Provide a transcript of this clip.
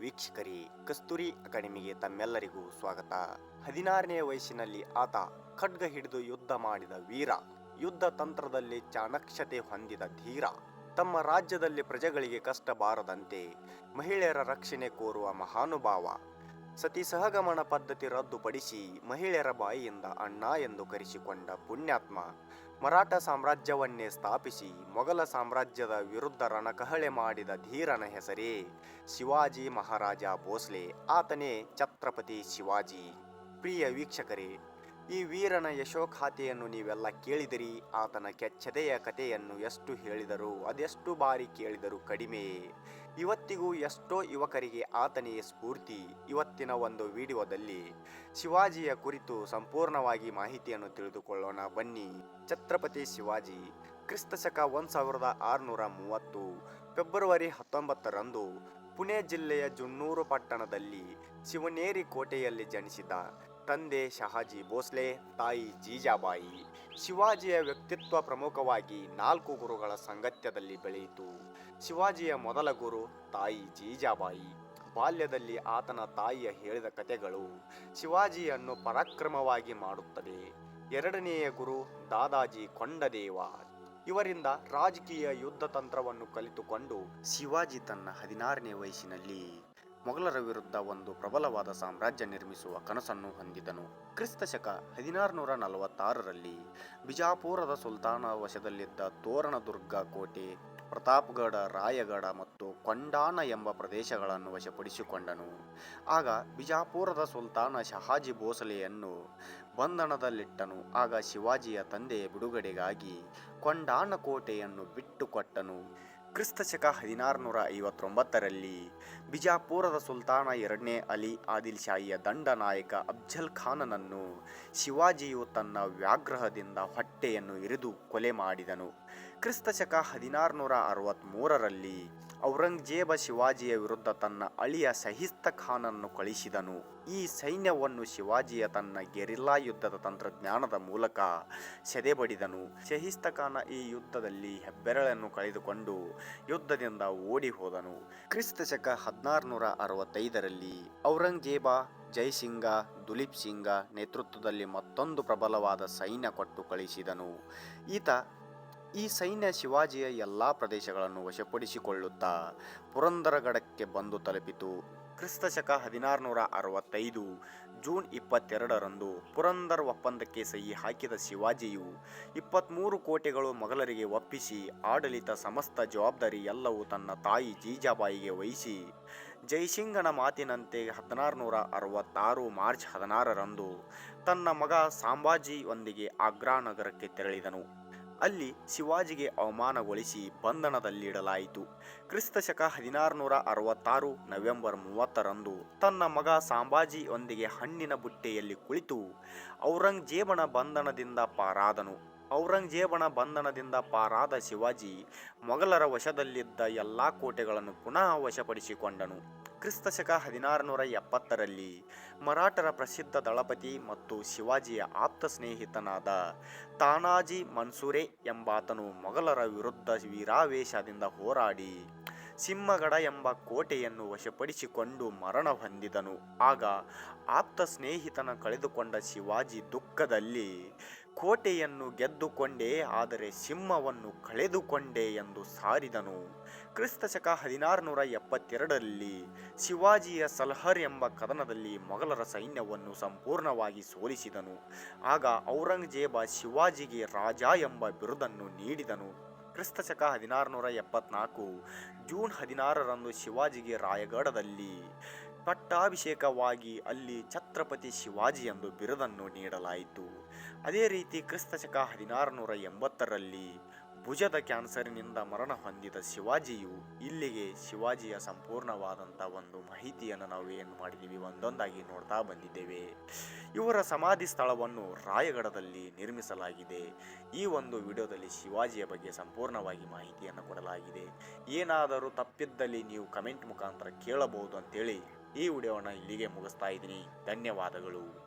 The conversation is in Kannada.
ವೀಕ್ಷಕರೇ, ಕಸ್ತೂರಿ ಅಕಾಡೆಮಿಗೆ ತಮ್ಮೆಲ್ಲರಿಗೂ ಸ್ವಾಗತ. ಹದಿನಾರನೇ ವಯಸ್ಸಿನಲ್ಲಿ ಆತ ಖಡ್ಗ ಹಿಡಿದು ಯುದ್ಧ ಮಾಡಿದ ವೀರ, ಯುದ್ಧ ತಂತ್ರದಲ್ಲಿ ಚಾಣಕ್ಷತೆ ಹೊಂದಿದ ಧೀರ. ತಮ್ಮ ರಾಜ್ಯದಲ್ಲಿ ಪ್ರಜೆಗಳಿಗೆ ಕಷ್ಟ ಬಾರದಂತೆ ಮಹಿಳೆಯರ ರಕ್ಷಣೆ ಕೋರುವ ಮಹಾನುಭಾವ. ಸತಿ ಸಹಗಮನ ಪದ್ಧತಿ ರದ್ದುಪಡಿಸಿ ಮಹಿಳೆಯರ ಬಾಯಿಯಿಂದ ಅಣ್ಣ ಎಂದು ಕರೆಸಿಕೊಂಡ ಪುಣ್ಯಾತ್ಮ ಮರಾಠ ಸಾಮ್ರಾಜ್ಯವನ್ನೇ ಸ್ಥಾಪಿಸಿ ಮೊಘಲ ಸಾಮ್ರಾಜ್ಯದ ವಿರುದ್ಧ ರಣಕಹಳೆ ಮಾಡಿದ ಧೀರನ ಹೆಸರೇ ಶಿವಾಜಿ ಮಹಾರಾಜ ಭೋಸ್ಲೆ. ಆತನೇ ಛತ್ರಪತಿ ಶಿವಾಜಿ. ಪ್ರಿಯ ವೀಕ್ಷಕರೇ ಈ ವೀರನ ಯಶೋಖಾತೆಯನ್ನು ನೀವೆಲ್ಲ ಕೇಳಿದಿರಿ, ಆತನ ಕೆಚ್ಚದೆಯ ಕಥೆಯನ್ನು ಎಷ್ಟು ಹೇಳಿದರು, ಅದೆಷ್ಟು ಬಾರಿ ಕೇಳಿದರು ಕಡಿಮೆ. ಇವತ್ತಿಗೂ ಎಷ್ಟೋ ಯುವಕರಿಗೆ ಆತನೇ ಸ್ಫೂರ್ತಿ. ಇವತ್ತಿನ ಒಂದು ವಿಡಿಯೋದಲ್ಲಿ ಶಿವಾಜಿಯ ಕುರಿತು ಸಂಪೂರ್ಣವಾಗಿ ಮಾಹಿತಿಯನ್ನು ತಿಳಿದುಕೊಳ್ಳೋಣ. ಬನ್ನಿ, ಛತ್ರಪತಿ ಶಿವಾಜಿ, ಕ್ರಿಸ್ತಶಕ ಒಂದು ಸಾವಿರದ ಆರುನೂರ ಮೂವತ್ತು, ಫೆಬ್ರವರಿ ಹತ್ತೊಂಬತ್ತರಂದು ಪುಣೆ ಜಿಲ್ಲೆಯ ಜುನ್ನೂರು ಪಟ್ಟಣದಲ್ಲಿ ಶಿವನೇರಿ ಕೋಟೆಯಲ್ಲಿ ಜನಿಸಿದ ತಂದೆ ಶಹಾಜಿ ಭೋಸ್ಲೆ, ತಾಯಿ ಜೀಜಾಬಾಯಿ ಶಿವಾಜಿಯ ವ್ಯಕ್ತಿತ್ವ ಪ್ರಮುಖವಾಗಿ ನಾಲ್ಕು ಗುರುಗಳ ಸಂಗತ್ಯದಲ್ಲಿ ಬೆಳೆಯಿತು. ಶಿವಾಜಿಯ ಮೊದಲ ಗುರು ತಾಯಿ ಜೀಜಾಬಾಯಿ. ಬಾಲ್ಯದಲ್ಲಿ ಆತನ ತಾಯಿಯ ಹೇಳಿದ ಕಥೆಗಳು ಶಿವಾಜಿಯನ್ನು ಪರಾಕ್ರಮವಾಗಿ ಮಾಡುತ್ತದೆ ಎರಡನೆಯ ಗುರು ದಾದಾಜಿ ಕೊಂಡದೇವ. ಇವರಿಂದ ರಾಜಕೀಯ ಯುದ್ಧ ತಂತ್ರವನ್ನು ಕಲಿತುಕೊಂಡು ಶಿವಾಜಿ ತನ್ನ ಹದಿನಾರನೇ ವಯಸ್ಸಿನಲ್ಲಿ ಮೊಘಲರ ವಿರುದ್ಧ ಒಂದು ಪ್ರಬಲವಾದ ಸಾಮ್ರಾಜ್ಯ ನಿರ್ಮಿಸುವ ಕನಸನ್ನು ಹೊಂದಿದನು. ಕ್ರಿಸ್ತಶಕ ಹದಿನಾರುನೂರ ನಲವತ್ತಾರರಲ್ಲಿ ಬಿಜಾಪುರದ ಸುಲ್ತಾನ ವಶದಲ್ಲಿದ್ದ ತೋರಣದುರ್ಗ ಕೋಟೆ, ಪ್ರತಾಪ್ಗಢ, ರಾಯಗಢ ಮತ್ತು ಕೊಂಡಾನ ಎಂಬ ಪ್ರದೇಶಗಳನ್ನು ವಶಪಡಿಸಿಕೊಂಡನು. ಆಗ ಬಿಜಾಪುರದ ಸುಲ್ತಾನ ಶಹಾಜಿ ಭೋಸಲೆಯನ್ನು ಬಂಧನದಲ್ಲಿಟ್ಟನು. ಆಗ ಶಿವಾಜಿಯ ತಂದೆಯ ಬಿಡುಗಡೆಗಾಗಿ ಕೊಂಡಾನ ಕೋಟೆಯನ್ನು ಬಿಟ್ಟುಕೊಟ್ಟನು. ಕ್ರಿಸ್ತಶಕ ಹದಿನಾರುನೂರ ಐವತ್ತೊಂಬತ್ತರಲ್ಲಿ ಬಿಜಾಪುರದ ಸುಲ್ತಾನ ಎರಡನೇ ಅಲಿ ಆದಿಲ್ ಶಾಹಿಯ ದಂಡನಾಯಕ ಅಫ್ಜಲ್ ಖಾನನನ್ನು ಶಿವಾಜಿಯು ತನ್ನ ವ್ಯಾಗ್ರಹದಿಂದ ಹೊಟ್ಟೆಯನ್ನು ಇರಿದು ಕೊಲೆ ಮಾಡಿದನು. ಕ್ರಿಸ್ತಶಕ ಹದಿನಾರುನೂರ ಅರವತ್ತ್ಮೂರರಲ್ಲಿ ಔರಂಗಜೇಬ ಶಿವಾಜಿಯ ವಿರುದ್ಧ ತನ್ನ ಅಳಿಯ ಸಹಿಸ್ತ ಖಾನನ್ನು ಕಳಿಸಿದನು. ಈ ಸೈನ್ಯವನ್ನು ಶಿವಾಜಿಯ ತನ್ನ ಗೆರಿಲ್ಲಾ ಯುದ್ಧದ ತಂತ್ರಜ್ಞಾನದ ಮೂಲಕ ಸೆದೆಬಡಿದನು. ಶಹಿಸ್ತ ಖಾನ ಈ ಯುದ್ಧದಲ್ಲಿ ಹೆಬ್ಬೆರಳನ್ನು ಕಳೆದುಕೊಂಡು ಯುದ್ಧದಿಂದ ಓಡಿ ಹೋದನು ಕ್ರಿಸ್ತಶಕ ಹದಿನಾರುನೂರ ಅರವತ್ತೈದರಲ್ಲಿ ಔರಂಗಜೇಬ, ಜೈಸಿಂಗ ದುಲೀಪ್ ಸಿಂಗ ನೇತೃತ್ವದಲ್ಲಿ ಮತ್ತೊಂದು ಪ್ರಬಲವಾದ ಸೈನ್ಯ ಕೊಟ್ಟು ಕಳಿಸಿದನು. ಈತ ಈ ಸೈನ್ಯ ಶಿವಾಜಿಯ ಎಲ್ಲ ಪ್ರದೇಶಗಳನ್ನು ವಶಪಡಿಸಿಕೊಳ್ಳುತ್ತಾ ಪುರಂದರಗಡಕ್ಕೆ ಬಂದು ತಲುಪಿತು. ಕ್ರಿಸ್ತಶಕ ಹದಿನಾರುನೂರ ಅರವತ್ತೈದು, ಜೂನ್ ಇಪ್ಪತ್ತೆರಡರಂದು ಪುರಂದರ್ ಒಪ್ಪಂದಕ್ಕೆ ಸಹಿ ಹಾಕಿದ ಶಿವಾಜಿಯು ಇಪ್ಪತ್ತ್ಮೂರು ಕೋಟೆಗಳು ಮೊಘಲರಿಗೆ ಒಪ್ಪಿಸಿ, ಆಡಳಿತ ಸಮಸ್ತ ಜವಾಬ್ದಾರಿ ಎಲ್ಲವೂ ತನ್ನ ತಾಯಿ ಜೀಜಾಬಾಯಿಗೆ ವಹಿಸಿ, ಜೈಸಿಂಗನ ಮಾತಿನಂತೆ ಹದಿನಾರುನೂರ ಅರವತ್ತಾರು ಮಾರ್ಚ್ ಹದಿನಾರರಂದು ತನ್ನ ಮಗ ಸಾಂಬಾಜಿಯೊಂದಿಗೆ ಆಗ್ರಾ ನಗರಕ್ಕೆ ತೆರಳಿದನು. ಅಲ್ಲಿ ಶಿವಾಜಿಗೆ ಅವಮಾನಗೊಳಿಸಿ ಬಂಧನದಲ್ಲಿಡಲಾಯಿತು. ಕ್ರಿಸ್ತಶಕ ಹದಿನಾರುನೂರ ಅರವತ್ತಾರು ನವೆಂಬರ್ ಮೂವತ್ತರಂದು ತನ್ನ ಮಗ ಸಾಂಬಾಜಿಯೊಂದಿಗೆ ಹಣ್ಣಿನ ಬುಟ್ಟೆಯಲ್ಲಿ ಕುಳಿತು ಔರಂಗಜೇಬನ ಬಂಧನದಿಂದ ಪಾರಾದನು. ಔರಂಗಜೇಬನ ಬಂಧನದಿಂದ ಪಾರಾದ ಶಿವಾಜಿ ಮೊಘಲರ ವಶದಲ್ಲಿದ್ದ ಎಲ್ಲ ಕೋಟೆಗಳನ್ನು ಪುನಃ ವಶಪಡಿಸಿಕೊಂಡನು. ಕ್ರಿಸ್ತಶಕ ಹದಿನಾರುನೂರ ಎಪ್ಪತ್ತರಲ್ಲಿ ಮರಾಠರ ಪ್ರಸಿದ್ಧ ದಳಪತಿ ಮತ್ತು ಶಿವಾಜಿಯ ಆಪ್ತ ಸ್ನೇಹಿತನಾದ ತಾನಾಜಿ ಮನ್ಸೂರೆ ಎಂಬಾತನು ಮೊಘಲರ ವಿರುದ್ಧ ವೀರಾವೇಶದಿಂದ ಹೋರಾಡಿ ಸಿಂಹಗಡ ಎಂಬ ಕೋಟೆಯನ್ನು ವಶಪಡಿಸಿಕೊಂಡು ಮರಣ ಹೊಂದಿದನು. ಆಗ ಆಪ್ತ ಸ್ನೇಹಿತನ ಕಳೆದುಕೊಂಡ ಶಿವಾಜಿ ದುಃಖದಲ್ಲಿ ಕೋಟೆಯನ್ನು ಗೆದ್ದುಕೊಂಡೆ, ಆದರೆ ಸಿಂಹವನ್ನು ಕಳೆದುಕೊಂಡೆ ಎಂದು ಸಾರಿದನು. ಕ್ರಿಸ್ತ ಕ್ರಿಸ್ತಶಕ ಹದಿನಾರುನೂರ ಎಪ್ಪತ್ತೆರಡರಲ್ಲಿ ಶಿವಾಜಿಯ ಸಲ್ಹರ್ ಎಂಬ ಕದನದಲ್ಲಿ ಮೊಘಲರ ಸೈನ್ಯವನ್ನು ಸಂಪೂರ್ಣವಾಗಿ ಸೋಲಿಸಿದನು. ಆಗ ಔರಂಗಜೇಬ ಶಿವಾಜಿಗೆ ರಾಜ ಎಂಬ ಬಿರುದನ್ನು ನೀಡಿದನು. ಕ್ರಿಸ್ತಶಕ ಹದಿನಾರುನೂರ ಎಪ್ಪತ್ನಾಲ್ಕು ಜೂನ್ ಹದಿನಾರರಂದು ಶಿವಾಜಿಗೆ ರಾಯಗಢದಲ್ಲಿ ಪಟ್ಟಾಭಿಷೇಕವಾಗಿ ಅಲ್ಲಿ ಛತ್ರಪತಿ ಶಿವಾಜಿ ಎಂದು ಬಿರುದನ್ನು ನೀಡಲಾಯಿತು. ಅದೇ ರೀತಿ ಕ್ರಿಸ್ತಶಕ ಹದಿನಾರುನೂರ ಎಂಬತ್ತರಲ್ಲಿ ಭುಜದ ಕ್ಯಾನ್ಸರ್ನಿಂದ ಮರಣ ಹೊಂದಿದ ಶಿವಾಜಿಯು ಇಲ್ಲಿಗೆ ಶಿವಾಜಿಯ ಸಂಪೂರ್ಣವಾದಂಥ ಒಂದು ಮಾಹಿತಿಯನ್ನು ನಾವು ಏನು ಮಾಡಿದ್ದೀವಿ ಒಂದೊಂದಾಗಿ ನೋಡ್ತಾ ಬಂದಿದ್ದೇವೆ. ಇವರ ಸಮಾಧಿ ಸ್ಥಳವನ್ನು ರಾಯಗಢದಲ್ಲಿ ನಿರ್ಮಿಸಲಾಗಿದೆ. ಈ ಒಂದು ವಿಡಿಯೋದಲ್ಲಿ ಶಿವಾಜಿಯ ಬಗ್ಗೆ ಸಂಪೂರ್ಣವಾಗಿ ಮಾಹಿತಿಯನ್ನು ಕೊಡಲಾಗಿದೆ. ಏನಾದರೂ ತಪ್ಪಿದ್ದಲ್ಲಿ ನೀವು ಕಮೆಂಟ್ ಮುಖಾಂತರ ಕೇಳಬಹುದು ಅಂತೇಳಿ ಈ ವಿಡಿಯೋವನ್ನು ಇಲ್ಲಿಗೆ ಮುಗಿಸ್ತಾ ಇದ್ದೀನಿ. ಧನ್ಯವಾದಗಳು.